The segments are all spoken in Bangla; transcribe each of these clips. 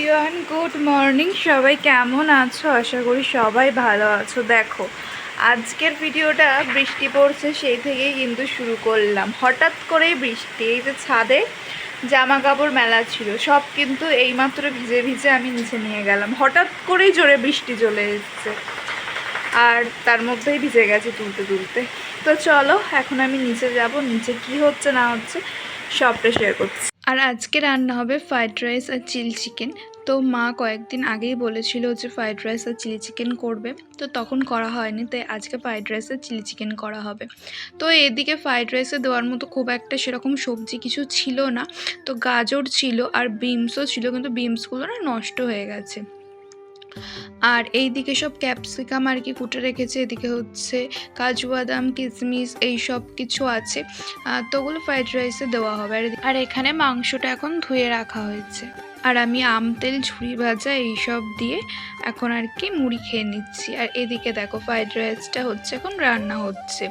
Everyone, good morning. সবাই কেমন আছো? আশা করি সবাই ভালো আছো। দেখো, আজকের ভিডিওটা বৃষ্টি পড়ছে, সেই থেকেই কিন্তু শুরু করলাম। হঠাৎ করেই বৃষ্টি, এই যে ছাদে জামা কাপড় মেলা ছিল, সব কিন্তু এইমাত্র ভিজে ভিজে আমি নিচে নিয়ে গেলাম। হঠাৎ করেই জোরে বৃষ্টি চলে এসছে। আর তার মধ্যেই ভিজে গেছে তুলতে তুলতে। তো চলো, এখন আমি নিচে যাব। নিচে কি হচ্ছে না হচ্ছে, সবটা শেয়ার করছি। আর আজকে রান্না হবে ফ্রাইড রাইস আর চিলি চিকেন তো মা কয়েকদিন আগেই বলেছিল যে ফ্রাইড রাইস আর চিলি চিকেন করবে, তো তখন করা হয়নি, তাই আজকে ফ্রাইড রাইস আর চিলি চিকেন করা হবে। তো এদিকে ফ্রাইড রাইসে দেওয়ার মতো খুব একটা সেরকম সবজি কিছু ছিল না, তো গাজর ছিল আর বিমসও ছিল, কিন্তু বিমসগুলো না নষ্ট হয়ে গেছে। আর এই দিকে সব ক্যাপসিকাম আর কি কুটে রেখেছে, এদিকে হচ্ছে কাজু, বাদাম কিশমিশ এই সব কিছু আছে। তো ওগুলো ফ্রাইড রাইসে দেওয়া হবে। আর আর এখানে মাংসটা এখন ধুয়ে রাখা হয়েছে। আর আমি আম, তেল ঝুড়ি ভাজা এইসব দিয়ে এখন আর কি মুড়ি খেয়ে নিচ্ছি। আর এদিকে দেখো ফ্রাইড রাইসটা হচ্ছে এখন রান্না হচ্ছে।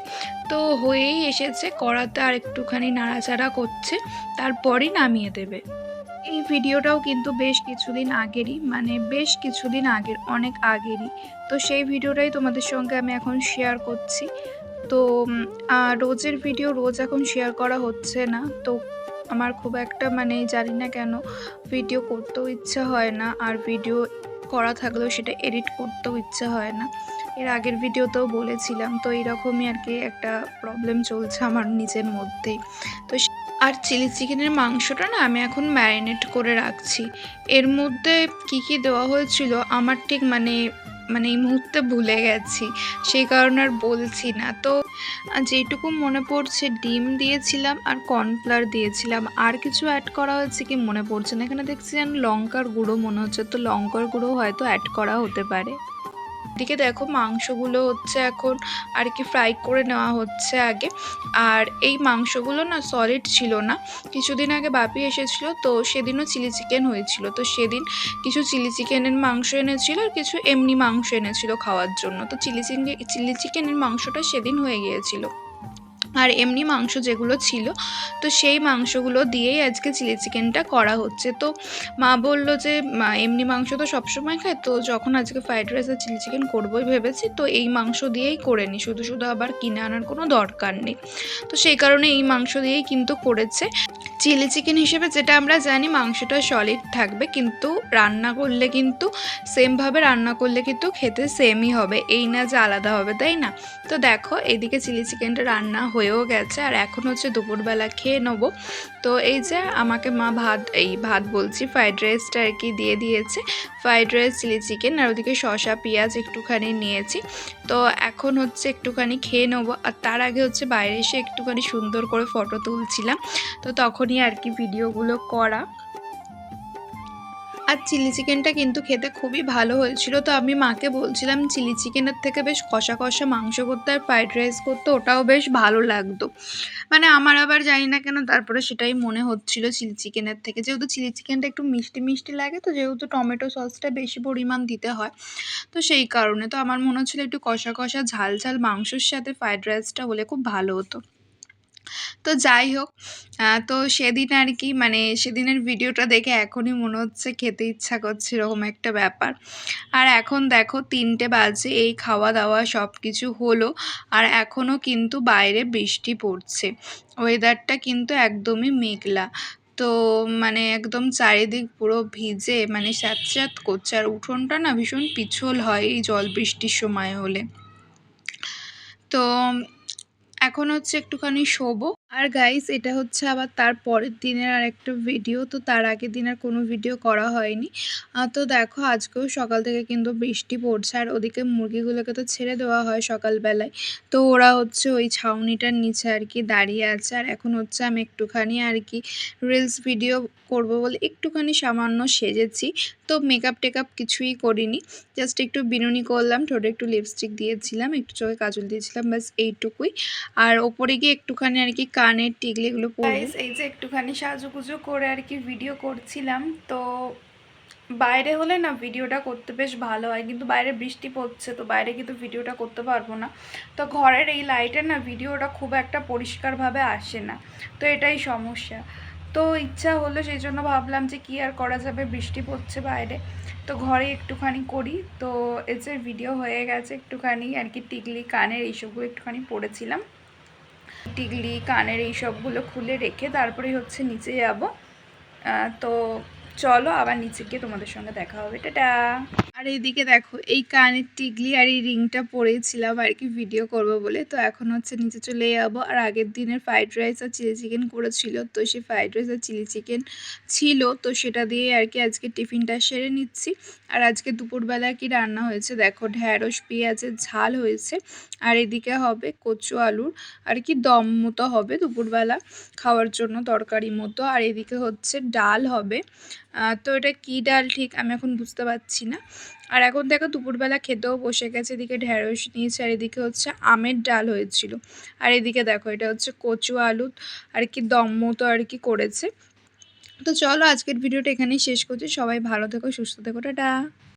তো হয়েই এসেছে, কড়াতে আর একটুখানি নাড়াচাড়া করছে, তারপরই নামিয়ে দেবে। এই ভিডিওটাও কিন্তু বেশ কিছুদিন আগেরই মানে বেশ কিছুদিন আগের, অনেক আগেরই। তো সেই ভিডিওটাই তোমাদের সঙ্গে আমি এখন শেয়ার করছি। তো রোজের ভিডিও রোজ এখন শেয়ার করা হচ্ছে না। তো আমার খুব একটা মানে জানি না কেন ভিডিও করতেও ইচ্ছা হয় না, আর ভিডিও করা থাকলেও সেটা এডিট করতেও ইচ্ছা হয় না। এর আগের ভিডিওতেও বলেছিলাম, তো এইরকমই আর কি একটা প্রবলেম চলছে আমার নিজের মধ্যেই। তো আর চিলি চিকেনের মাংসটা না আমি এখন ম্যারিনেট করে রাখছি। এর মধ্যে কি কি দেওয়া হয়েছিল আমার ঠিক মানে মানে এই মুহূর্তে ভুলে গেছি। সেই কারণে আর বলছি না। তো যেটুকু মনে পড়ছে ডিম দিয়েছিলাম আর কর্নফ্লাওয়ার দিয়েছিলাম। আর কিছু অ্যাড করা হয়েছে কি মনে পড়ছে না? এখানে দেখছি যেন লঙ্কার গুঁড়ো মনে হচ্ছে। তো লঙ্কার গুঁড়ো হয়তো অ্যাড করা হতে পারে। এদিকে দেখো মাংসগুলো হচ্ছে এখন আর কি ফ্রাই করে নেওয়া হচ্ছে আগে। আর এই মাংসগুলো না সলিড ছিল না। কিছুদিন আগে বাপি এসেছিল, তো সেদিনও চিলি চিকেন হয়েছিল। তো সেদিন কিছু চিলি চিকেনের মাংস এনেছিল আর কিছু এমনি মাংস এনেছিল খাওয়ার জন্য। তো চিলি চিকেন চিলি চিকেনের মাংসটা সেদিন হয়ে গিয়েছিল। আর এমনি মাংস যেগুলো ছিল, তো সেই মাংসগুলো দিয়েই আজকে চিলি চিকেনটা করা হচ্ছে। তো মা বলল যে এমনি মাংস তো সবসময় খায়, তো যখন আজকে ফ্রাইড রাইস আর চিলি চিকেন করবোই ভেবেছি, তো এই মাংস দিয়েই করে নিই শুধু শুধু আবার কিনে আনার কোনো দরকার নেই। তো সেই কারণে এই মাংস দিয়েই কিন্তু করেছে। চিলি চিকেন হিসেবে যেটা আমরা জানি মাংসটা সলিড থাকবে, কিন্তু রান্না করলে কিন্তু সেমভাবে রান্না করলে কিন্তু খেতে সেমই হবে, এই না যে আলাদা হবে, তাই না? তো দেখো এইদিকে চিলি চিকেনটা রান্না হয়েও গেছে, আর এখন হচ্ছে দুপুরবেলা খেয়ে নেব। তো এই যে আমাকে মা ভাত, এই ভাত বলছি ফ্রাইড রাইসটা আর কি দিয়ে দিয়েছে ফ্রাইড রাইস চিলি চিকেন, আর ওদিকে শসা, পেঁয়াজ একটুখানি নিয়েছি। তো এখন হচ্ছে একটুখানি খেয়ে নেব, আর তার আগে হচ্ছে বাইরে এসে একটুখানি সুন্দর করে ফটো তুলছিলাম। তো তখনই আর কি ভিডিওগুলো করা। আর চিলি চিকেনটা কিন্তু খেতে খুবই ভালো হয়েছিল। তো আমি মাকে বলছিলাম, চিলি চিকেনের থেকে বেশ কষা কষা মাংস করতে আর ফ্রাইড রাইস করতে, ওটাও বেশ ভালো লাগতো। মানে আমার আবার জানি না কেন তারপরে সেটাই মনে হচ্ছিল চিলি চিকেনের থেকে। যেহেতু চিলি চিকেনটা একটু মিষ্টি মিষ্টি লাগে, তো যেহেতু টমেটো সসটা বেশি পরিমাণ দিতে হয়, তো সেই কারণে তো আমার মনে হচ্ছিল একটু কষা কষা ঝাল ঝাল মাংসর সাথে ফ্রাইড রাইসটা হলে খুব ভালো হতো। তো যাই হোক তো সেদিন আর কি মানে সেদিনের ভিডিওটা দেখে এখনই মনে হচ্ছে খেতে ইচ্ছা করছে এরকম একটা ব্যাপার। আর এখন দেখো তিনটে বাজে, এই খাওয়া দাওয়া সব কিছু হলো, আর এখনও কিন্তু বাইরে বৃষ্টি পড়ছে। ওয়েদারটা কিন্তু একদমই মেঘলা। তো মানে একদম চারিদিক পুরো ভিজে মানে স্যাঁতস্যাঁত করছে। আর উঠোনটা না ভীষণ পিছল হয় এই জল বৃষ্টির সময় হলে। তো এখন হচ্ছে একটুখানি শোবো। আর গাইস এটা হচ্ছে আবার তার পরের দিনের আর একটা ভিডিও তো তার আগের দিন আর কোনো ভিডিও করা হয়নি। তো দেখো, আজকেও সকাল থেকে কিন্তু বৃষ্টি পড়ছে, আর ওদিকে মুরগিগুলোকে তো ছেড়ে দেওয়া হয় সকালবেলায়। তো ওরা হচ্ছে ওই ছাউনিটার নিচে আর কি দাঁড়িয়ে আছে, আর এখন হচ্ছে আমি একটুখানি আর কি রিলস ভিডিও করব বলে একটুখানি সামান্য সেজেছি। তো মেকআপ টেকআপ কিছুই করিনি জাস্ট একটু বিনুনি করলাম, ঠোঁটে একটু লিপস্টিক দিয়েছিলাম, একটু চোখে কাজল দিয়েছিলাম, ব্যাস এইটুকুই। আর ওপরে গিয়ে একটুখানি আর কি কানের টিকলি এগুলো পরবো এই যে একটুখানি সাজুগুজু করে আর কি ভিডিও করছিলাম, তো বাইরে হলে না ভিডিওটা করতে বেশ ভালো হয়, কিন্তু বাইরে বৃষ্টি পড়ছে, তো বাইরে কিন্তু ভিডিওটা করতে পারব না। তো ঘরের এই লাইটের না ভিডিওটা খুব একটা পরিষ্কারভাবে আসে না, তো এটাই সমস্যা। তো ইচ্ছা হলো সেই জন্য ভাবলাম যে কি আর করা যাবে, বৃষ্টি পড়ছে বাইরে। তো ঘরে একটুখানি করি, তো এসে ভিডিও হয়ে গেছে, একটুখানি আর কি টিকলি, কানের এইসবগুলো একটুখানি পড়েছিলাম। টিকলি কানের এই সবগুলো খুলে রেখে তারপরেই হচ্ছে নিচে যাব। তো চলো আবার নিচে গিয়ে তোমাদের সঙ্গে দেখা হবে। টাটা! আর এইদিকে দেখো, এই কানের টিকলি আর এই রিংটা পরেছিলাম আর কি ভিডিও করব বলে। তো এখন হচ্ছে নিচে চলে যাব। আর আগের দিনের ফ্রাইড রাইস আর চিলি চিকেন করেছিল। তো সেই ফ্রাইড রাইস আর চিলি চিকেন ছিল। তো সেটা দিয়ে আর কি আজকে টিফিনটা সেরে নিচ্ছি। আর আজকে দুপুরবেলা কি রান্না হয়েছে? দেখো, ঢ্যাঁড়স, পেঁয়াজের ঝাল হয়েছে। আর এদিকে হবে কচু আলুর। আর কি দম মতো হবে দুপুরবেলা। খাওয়ার জন্য তরকারি মতো। আর এদিকে হচ্ছে ডাল হবে। তো এটা কি ডাল ঠিক আমি এখন বুঝতে পারছি না। আর এখন দেখো দুপুরবেলা খেতেও বসে গেছে, এদিকে ঢেঁড়স নিয়েছে, আর এদিকে হচ্ছে আমের ডাল হয়েছিল। আর এদিকে দেখো এটা হচ্ছে কচু আলু, আর কি দম মতো আর কি করেছে। তো চলো আজকের ভিডিওটা এখানেই শেষ করছি, সবাই ভালো থেকো, সুস্থ থেকো, টাটা।